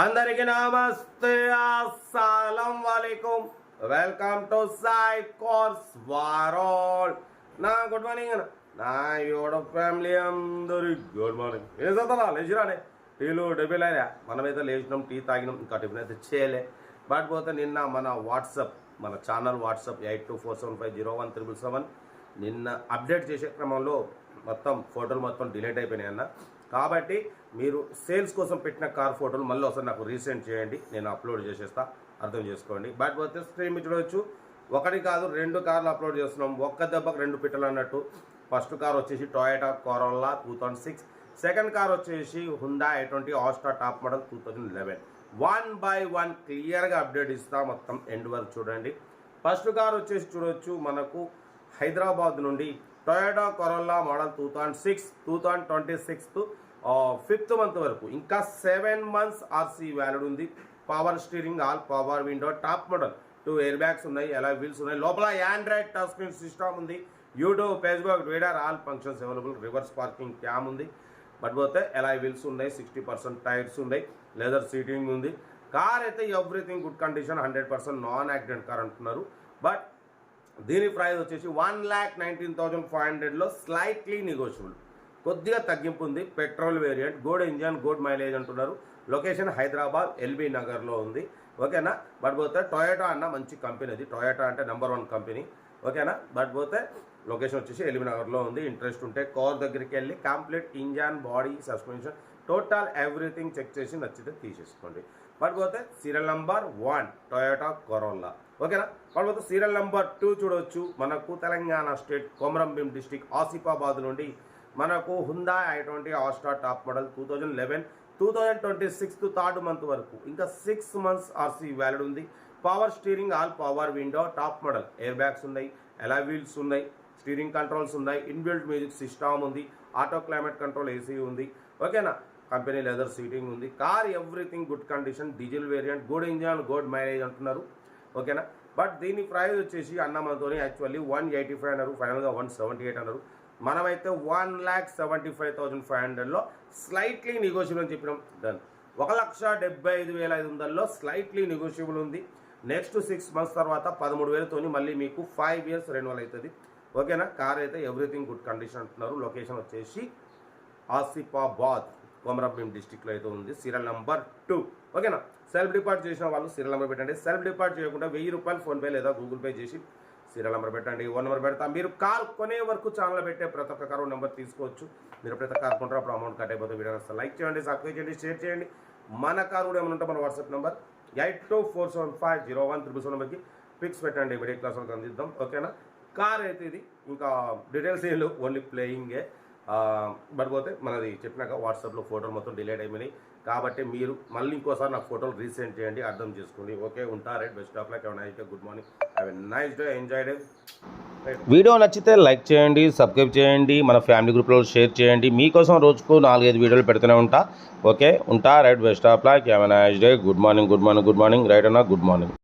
అందరికి నమస్తే అస్సలం వాలేకుమ్ welcome to Sai cars world. నా గుడ్ మార్నింగ్ నా యోడ ఫ్యామిలీ అందరి గుడ్ మార్నింగ్. ఏం చదవాలా లేచిరానే. టీలు డబ్బులు అయినా మనమైతే లేచినాం టీ తాగినాం ఇంకా టిఫిన్ అయితే చేయలే. బట్ పోతే నిన్న మన వాట్సాప్ మన channel WhatsApp eight two four seven five zero one triple seven నిన్న అప్డేట్ చేసే క్రమంలో మొత్తం ఫోటోలు మొత్తం డిలీట్ అయిపోయినాయి అన్న. కాబట్టి మీరు సేల్స్ కోసం పెట్టిన కార్ ఫోటోలు మళ్ళీ ఒకసారి నాకు రీసెంట్ చేయండి నేను అప్లోడ్ చేసేస్తా అర్థం చేసుకోండి. బట్ పోతే స్ట్రీమ్ చూడవచ్చు ఒకటి కాదు రెండు కార్లు అప్లోడ్ చేస్తున్నాం. ఒక్క దెబ్బకు రెండు పిట్టలు అన్నట్టు. ఫస్ట్ కార్ వచ్చేసి Toyota Corolla two thousand six second car వచ్చేసి Hyundai i twenty Asta top model two thousand eleven one by one క్లియర్గా అప్డేట్ ఇస్తా మొత్తం ఎండ్ వరకు చూడండి. ఫస్ట్ కార్ వచ్చేసి చూడొచ్చు మనకు హైదరాబాద్ నుండి Toyota Corolla model two thousand six two thousand twenty sixth fifth month వరకు. ఇంకా సెవెన్ మంత్స్ ఆర్సీ వ్యాలిడ్ ఉంది. Power steering all power window top model two air bags ఉన్నాయి ఎలా వీల్స్ ఉన్నాయి. లోపల ఆండ్రాయిడ్ టచ్ స్క్రీన్ సిస్టమ్ ఉంది. YouTube Facebook Twitter all functions available reverse parking cam ఉంది. But పోతే ఎలా వీల్స్ ఉన్నాయి సిక్స్టీ పర్సెంట్ టైర్స్ ఉన్నాయి. లెదర్ సీటింగ్ ఉంది. కార్ అయితే everything good condition hundred percent non accident car అంటున్నారు. బట్ దీని ప్రైస్ వచ్చేసి one lakh nineteen thousand five హండ్రెడ్లో స్లైట్లీ నెగోషియబుల్ కొద్దిగా తగ్గింపు ఉంది. Petrol variant good engine good mileage అంటున్నారు. లొకేషన్ హైదరాబాద్ ఎల్బీ నగర్లో ఉంది. ఓకేనా? బట్ పోతే టొయోటా అన్న మంచి కంపెనీ అది టొయోటా అంటే నెంబర్ వన్ కంపెనీ ఓకేనా? బట్ పోతే లొకేషన్ వచ్చేసి ఎల్బీ నగర్లో ఉంది. ఇంట్రెస్ట్ ఉంటే కార్ దగ్గరికి వెళ్ళి complete engine body suspension total everything check చేసి నచ్చితే తీసేసుకోండి. బట్ పోతే serial number one Toyota Corolla ఓకేనా? పడిపోతే సీరియల్ నంబర్ టూ చూడవచ్చు మనకు తెలంగాణ స్టేట్ కొమరంభీం డిస్టిక్ ఆసిఫాబాద్ నుండి మనకు Hyundai i twenty Asta top model two thousand eleven two thousand twenty sixth third month వరకు. ఇంకా సిక్స్ మంత్స్ ఆర్సీ వ్యాలిడ్ ఉంది. Power steering all power window top model air bags ఉన్నాయి ఎలా wheels ఉన్నాయి steering controls ఉన్నాయి inbuilt music system ఉంది auto climate control AC ఉంది. ఓకేనా కంపెనీ లెదర్ సీటింగ్ ఉంది. Car everything good condition diesel variant good engine good mileage అంటున్నారు. ఓకేనా బట్ దీని ప్రైస్ వచ్చేసి అన్న మనతోని యాక్చువల్లీ వన్ ఎయిటీ ఫైవ్ అన్నారు. ఫైనల్గా వన్ సెవెంటీ ఎయిట్ అన్నారు. మనమైతే one lakh seventy five thousand five హండ్రెడ్లో స్లైట్లీ నెగోషియబుల్ అని చెప్పినాం. డన్ ఒక లక్ష డెబ్బై ఐదు వేల ఐదు వందల్లో స్లైట్లీ నెగోషియబుల్ ఉంది. నెక్స్ట్ సిక్స్ మంత్స్ తర్వాత పదమూడు వేలతోని మళ్ళీ మీకు ఫైవ్ ఇయర్స్ రెన్యువల్ అవుతుంది ఓకేనా? కార్ అయితే ఎవ్రీథింగ్ గుడ్ కండిషన్ అంటున్నారు. లొకేషన్ వచ్చేసి ఆసిఫాబాద్ కొమరంభీం డిస్టిక్లో అయితే ఉంది. సీరియల్ నెంబర్ టూ ఓకేనా? సెల్ఫ్ డిపార్ట్ చేసిన వాళ్ళు సీరియల్ నెంబర్ పెట్టండి. సెల్ఫ్ డిపార్ట్ చేయకుండా వెయ్యి రూపాయలు ఫోన్పే లేదా గూగుల్ పే చేసి సీరియల్ నెంబర్ పెట్టండి ఓ నెంబర్ పెడతా. మీరు కార్ కొనే వరకు ఛానల్ పెట్టే ప్రతి ఒక్క కారు నెంబర్ తీసుకోవచ్చు. మీరు ప్రతి ఒక్క కొంటారో అప్పుడు అమౌంట్ కట్ అయిపోతే వీడియో వస్తే లైక్ చేయండి సబ్స్క్రైబ్ చేయండి షేర్ చేయండి. మన కారు కూడా ఏమైనా ఉంటే మన WhatsApp number eight two four seven five zero one triple seven నెంబర్కి పిక్స్ పెట్టండి. వీడియో క్లాస్ వరకు అందిద్దాం. ఓకేనా కార్ అయితే ఇది. ఇంకా డీటెయిల్స్ ఏం లేవు. ఓన్లీ ప్లేయింగే బట్ పోతే మనది చెప్పినాక వాట్సాప్లో ఫోటోలు మొత్తం డిలీట్ అయిపోయినాయి. కాబట్టి మీరు మళ్ళీ ఇంకోసారి నా ఫోటోలు రీసెండ్ చేయండి అర్థం చేసుకోండి ఓకే ఉంటా right best of like nice day good morning. Have a nice day enjoy day. Video నచ్చితే లైక్ చేయండి సబ్స్క్రైబ్ చేయండి మన ఫ్యామిలీ గ్రూప్లో షేర్ చేయండి. మీకోసం రోజుకు నాలుగైదు వీడియోలు పెడుతూనే ఉంటా. ఓకే ఉంటా right best of like have a nice day. Good morning good morning good morning. Right అన్న గుడ్ మార్నింగ్.